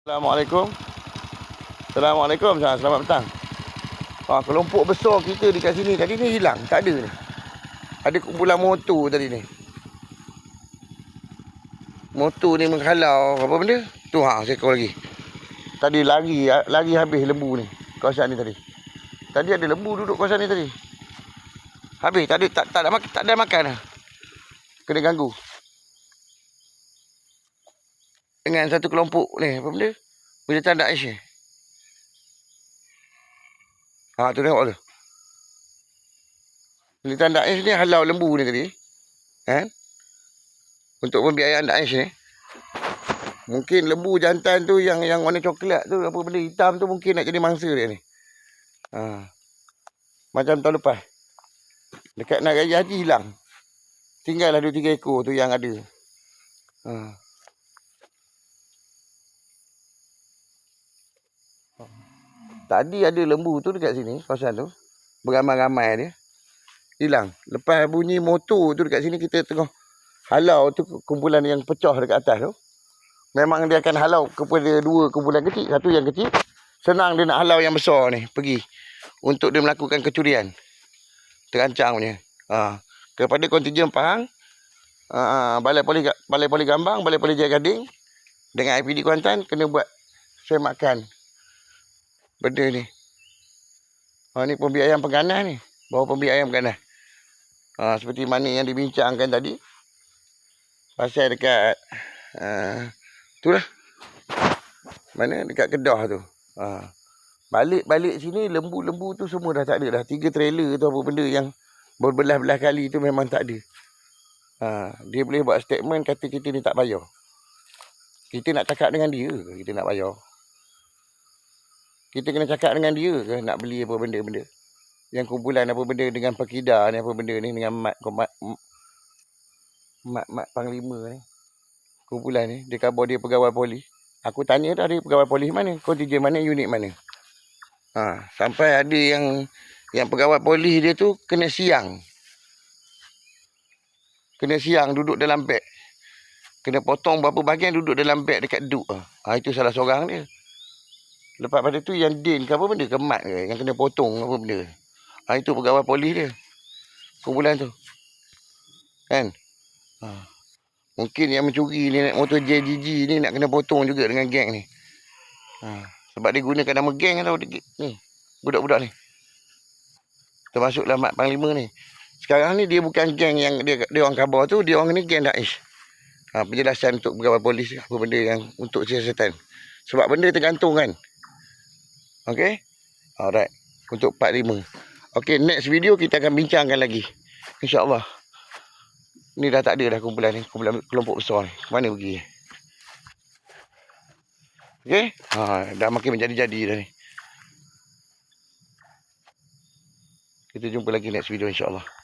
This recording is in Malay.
Assalamualaikum. Assalamualaikum. Selamat, petang. Ha, kelompok besar kita dekat sini tadi ni hilang. Tak ada ni. Ada kumpulan motor tadi ni. Motor ni menghalau apa benda? Tu ha, seekor lagi. Tadi lari lari habis lembu ni. Kawasan ni tadi. Tadi ada lembu duduk kawasan ni tadi. Habis tak ada tak, tak ada tak ada makan dah. Kena ganggu. Dengan satu kelompok ni apa benda? Bila tanda Aisyah. Ha tu tengok tu. Bila tanda Aisyah ni halau lembu ni tadi. Kan? Untuk pembiayaan Daesh ni. Mungkin lembu jantan tu yang yang warna coklat tu apa benda hitam tu mungkin nak jadi mangsa dia ni. Ha. Macam tahun lepas. Dekat nak raya haji hilang. Tinggallah dua tiga ekor tu yang ada. Ha. Tadi ada lembu tu dekat sini, kawasan tu. Beramai-ramai dia. Hilang. Lepas bunyi motor tu dekat sini kita tengah halau tu kumpulan yang pecah dekat atas tu. Memang dia akan halau kepada dua kumpulan kecil. Satu yang kecil. Senang dia nak halau yang besar ni. Pergi. Untuk dia melakukan kecurian. Terancang punya. Ha. Kepada kontijen Pahang. Ha, balai poli balai poli Gambang, balai poli Jaya Gading dengan IPD Kuantan kena buat semakan benda ni. Ha ni pembiayaan pengganas ni. Bawa pembiayaan pengganas. Ha seperti mana yang dibincangkan tadi. Pasal dekat uh, tu lah. Mana dekat Kedah tu. Ha. Balik-balik sini lembu-lembu tu semua dah tak ada dah. Tiga trailer tu apa benda yang berbelah-belah kali tu memang tak ada. Ha, dia boleh buat statement kata kita ni tak bayar. Kita nak cakap dengan dia kita nak bayar? Kita kena cakap dengan dia ke nak beli apa benda-benda. Yang kumpulan apa benda dengan Pakida ni apa benda ni dengan mat mat mat, mat panglima ni. Kumpulan ni dia khabar dia pegawai polis. Aku tanya dah dia pegawai polis mana? Kontijen mana? Unit mana? Ha, sampai ada yang yang pegawai polis dia tu kena siang. Kena siang duduk dalam beg. Kena potong berapa bahagian duduk dalam beg dekat duk. Ha, itu salah seorang dia. Lepas pada tu yang Din ke apa benda? Kemat ke? Yang kena potong apa benda? Ha, itu pegawai polis dia. Kumpulan tu. Kan? Ha. Mungkin yang mencuri ni naik motor JGG ni nak kena potong juga dengan geng ni. Ha. Sebab dia gunakan nama geng tau. Ni. Budak-budak ni. Termasuklah Mat Panglima ni. Sekarang ni dia bukan geng yang dia dia orang khabar tu, dia orang ni geng Daesh. Ha, penjelasan untuk pegawai polis apa benda yang untuk siasatan. Sebab benda tergantung kan. Okay. Alright. Untuk part 5. Okay, next video kita akan bincangkan lagi. InsyaAllah. Ni dah tak ada dah kumpulan ni. Kumpulan kelompok besar ni. Mana pergi? Okay. Ha, dah makin menjadi-jadi dah ni. Kita jumpa lagi next video insyaAllah.